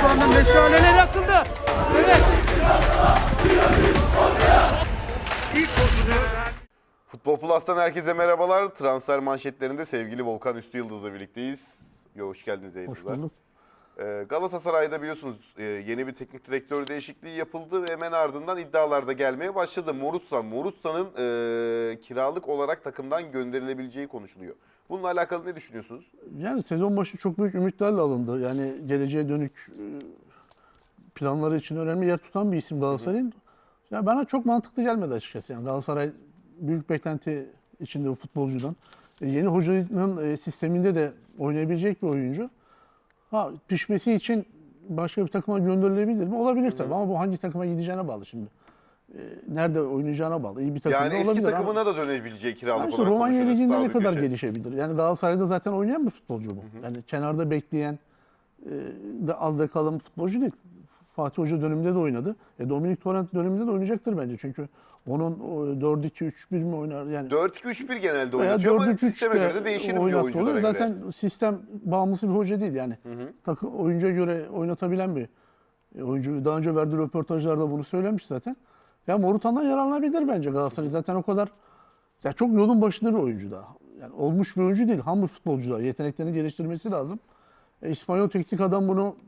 Şu anda meşaleler yakıldı. Evet. Futbol Plus'tan herkese merhabalar. Transfer manşetlerinde sevgili Volkan Üstü Yıldız'la birlikteyiz. Yo, hoş geldiniz Hoş bulduk. Ee, Galatasaray'da biliyorsunuz e, yeni bir teknik direktör değişikliği yapıldı ve hemen ardından iddialar da gelmeye başladı. Morutsan, Morutsa'nın e, kiralık olarak takımdan gönderilebileceği konuşuluyor. Bununla alakalı ne düşünüyorsunuz? Yani sezon başı çok büyük ümitlerle alındı. Yani geleceğe dönük e, planları için önemli yer tutan bir isim Galatasaray'ın. Ya bana çok mantıklı gelmedi açıkçası. Yani Galatasaray büyük beklenti içinde bu futbolcudan. E, yeni hocanın sisteminde de oynayabilecek bir oyuncu. Ha pişmesi için başka bir takıma gönderilebilir mi? Olabilir tabii ama bu hangi takıma gideceğine bağlı şimdi. E, nerede oynayacağına bağlı. İyi bir takımda Yani eski olabilir ama- takımına da dönebileceği kiralık işte olarak Romanya konuşuyoruz. Ligi'nde ne kadar köşe. gelişebilir? Yani Galatasaray'da zaten oynayan bir futbolcu bu. Yani kenarda bekleyen, e, da az da kalan futbolcu değil. Fatih Hoca döneminde de oynadı. E, Dominik Torrent döneminde de oynayacaktır bence. Çünkü onun o 4-2-3-1 mi oynar? Yani 4-2-3-1 genelde oynatıyor ama 4-3-3 sisteme göre de değişir oynatıyor. oyunculara göre. Zaten sistem bağımlısı bir hoca değil yani. Takım oyuncuya göre oynatabilen bir e, oyuncu. Daha önce verdiği röportajlarda bunu söylemiş zaten. Ya Morutan'dan yararlanabilir bence Galatasaray. Zaten o kadar ya çok yolun başında bir oyuncu da. Yani olmuş bir oyuncu değil, ham bir futbolcu da. Yeteneklerini geliştirmesi lazım. E, İspanyol teknik adam bunu e,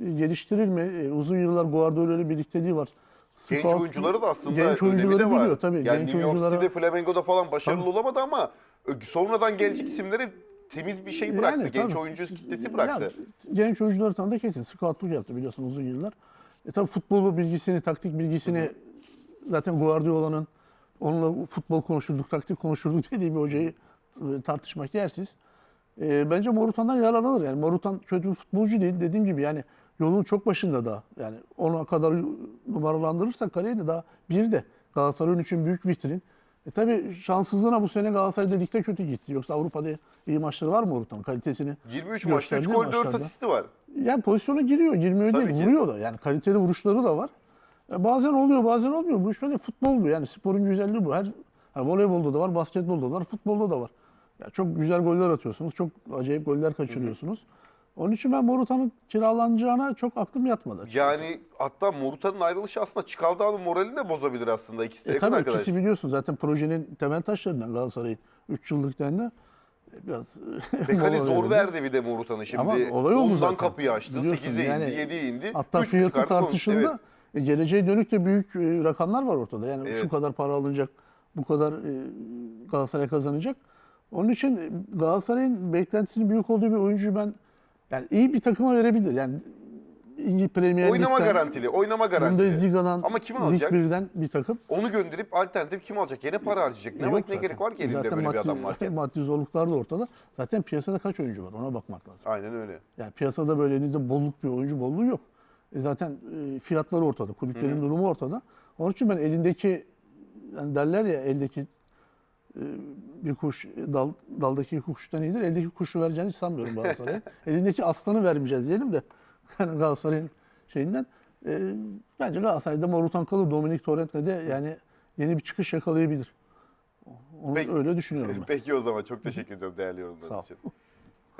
geliştirir mi? E, uzun yıllar Guardiola ile birlikteliği var. Genç Scout- oyuncuları da aslında genç önemi de var. biliyor tabii. Yani genç New York oyunculara City'de, Flamengo'da falan başarılı Tabii. olamadı ama sonradan gelecek isimlere temiz bir şey bıraktı. Yani Genç tabii. oyuncu kitlesi bıraktı. Ya, genç oyuncuları tanıdı kesin. Scoutluk yaptı biliyorsun uzun yıllar. E tabii futbolu bilgisini, taktik bilgisini zaten Guardiola'nın onunla futbol konuşurduk, taktik konuşurduk dediği bir hocayı e, tartışmak yersiz. E, bence Morutan'dan yararlanır. Yani Morutan kötü bir futbolcu değil dediğim gibi yani yolun çok başında da yani ona kadar numaralandırırsak kariyerini daha bir de Galatasaray'ın için büyük vitrin. E tabii şanssızlığına bu sene Galatasaray'da ligde kötü gitti. Yoksa Avrupa'da iyi maçları var mı Morutan? Kalitesini 23 maçta 3 gösterdiği gol 4 maçlarda. asisti var. yani pozisyona giriyor, girmiyor Tabii değil, ki. vuruyor da. Yani kaliteli vuruşları da var. E, bazen oluyor, bazen olmuyor. Bu iş böyle futbol bu. Yani sporun güzelliği bu. Her yani voleybolda da var, basketbolda da var, futbolda da var. Ya çok güzel goller atıyorsunuz, çok acayip goller kaçırıyorsunuz. Onun için ben Morutan'ın kiralanacağına çok aklım yatmadı. açıkçası. Yani hatta Morutan'ın ayrılışı aslında Çikaldağ'ın moralini de bozabilir aslında. İkisi de E, yakın tabii arkadaş. ikisi biliyorsun zaten projenin temel taşlarından Galatasaray'ın 3 yıllıktan da e, biraz Bekali mola zor verdi bir de Morutan'ı şimdi. Ama olay oldu Ondan zaten. kapıyı açtı. Biliyorsun 8'e yani indi, 7'ye indi. Hatta üç fiyatı tartışıldı. Evet. E, geleceğe dönük de büyük e, rakamlar var ortada. Yani Evet. şu kadar para alınacak, bu kadar e, Galatasaray kazanacak. Onun için Galatasaray'ın beklentisinin büyük olduğu bir oyuncuyu ben yani iyi bir takıma verebilir. Yani İngiliz Premier Oynama Lig'den, garantili, oynama garantili. Bundesliga'dan, Ama kim Lig alacak? 1'den bir takım. Onu gönderip alternatif kim alacak? Yine para harcayacak. Ne, yok ne zaten. gerek var ki elinde Zaten böyle bir maddi- adam varken? Maddi zorluklar da ortada. Zaten piyasada kaç oyuncu var ona bakmak lazım. Aynen öyle. Yani piyasada böyle elinizde bolluk bir oyuncu bolluğu yok. E zaten e, fiyatları ortada, kulüplerin durumu ortada. Onun için ben elindeki yani derler ya eldeki bir kuş dal, daldaki kuştan iyidir. Eldeki kuşu vereceğini hiç sanmıyorum Galatasaray'a. elindeki aslanı vermeyeceğiz diyelim de yani Galatasaray'ın şeyinden. E, bence Galatasaray'da Morutan kalır. Dominik Torrent'le de yani yeni bir çıkış yakalayabilir. Onu Peki. öyle düşünüyorum ben. Peki o zaman çok teşekkür ediyorum değerli ol. için.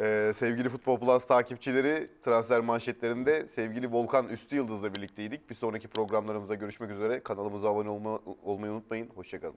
Ee, sevgili Futbol Plus takipçileri transfer manşetlerinde sevgili Volkan Üstü Yıldız'la birlikteydik. Bir sonraki programlarımızda görüşmek üzere. Kanalımıza abone olma, olmayı unutmayın. Hoşçakalın.